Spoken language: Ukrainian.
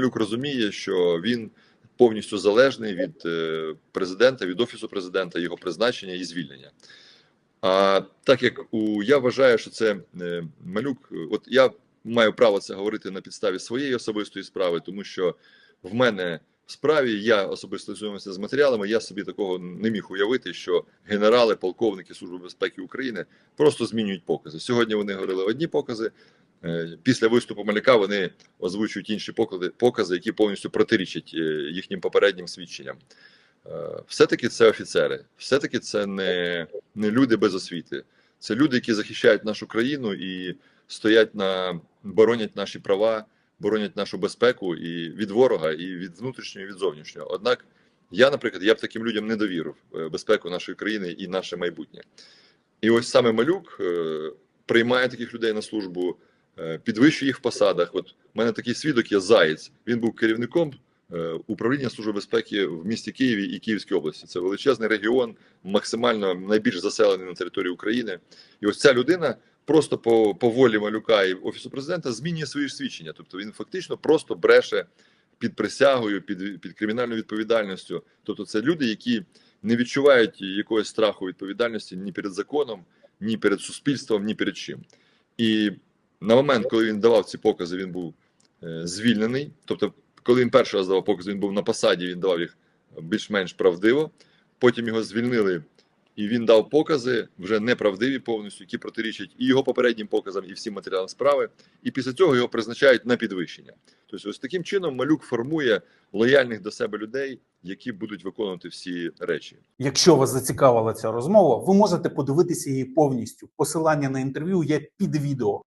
Люк розуміє, що він повністю залежний від е, президента, від офісу президента, його призначення і звільнення. А так як у я вважаю, що це е, малюк, от я маю право це говорити на підставі своєї особистої справи, тому що в мене в справі я особисто знайомився з матеріалами. Я собі такого не міг уявити, що генерали, полковники Служби безпеки України просто змінюють покази. Сьогодні вони говорили одні покази. Е, Після виступу Маляка вони озвучують інші покази, покази, які повністю протирічать е, їхнім попереднім свідченням. Е, Все-таки це офіцери, все-таки це не, не люди без освіти. Це люди, які захищають нашу країну і стоять на боронять наші права, боронять нашу безпеку і від ворога, і від внутрішнього, і від зовнішнього. Однак, я, наприклад, я б таким людям не довірив безпеку нашої країни і наше майбутнє. І ось саме малюк приймає таких людей на службу, підвищує їх в посадах. От у мене такий свідок є Заєць. Він був керівником е, управління служби безпеки в місті Києві і Київській області. Це величезний регіон, максимально найбільш заселений на території України. І ось ця людина просто по, по волі малюка і офісу президента змінює свої свідчення. Тобто він фактично просто бреше під присягою, під, під кримінальною відповідальністю. Тобто, це люди, які не відчувають якогось страху відповідальності ні перед законом, ні перед суспільством, ні перед чим. І на момент, коли він давав ці покази, він був е, звільнений. Тобто, коли він перший раз давав покази, він був на посаді, він давав їх більш-менш правдиво. Потім його звільнили, і він дав покази вже неправдиві повністю, які протирічать і його попереднім показам, і всім матеріалам справи. І після цього його призначають на підвищення. Тобто, ось таким чином малюк формує лояльних до себе людей, які будуть виконувати всі речі. Якщо вас зацікавила ця розмова, ви можете подивитися її повністю. Посилання на інтерв'ю є під відео.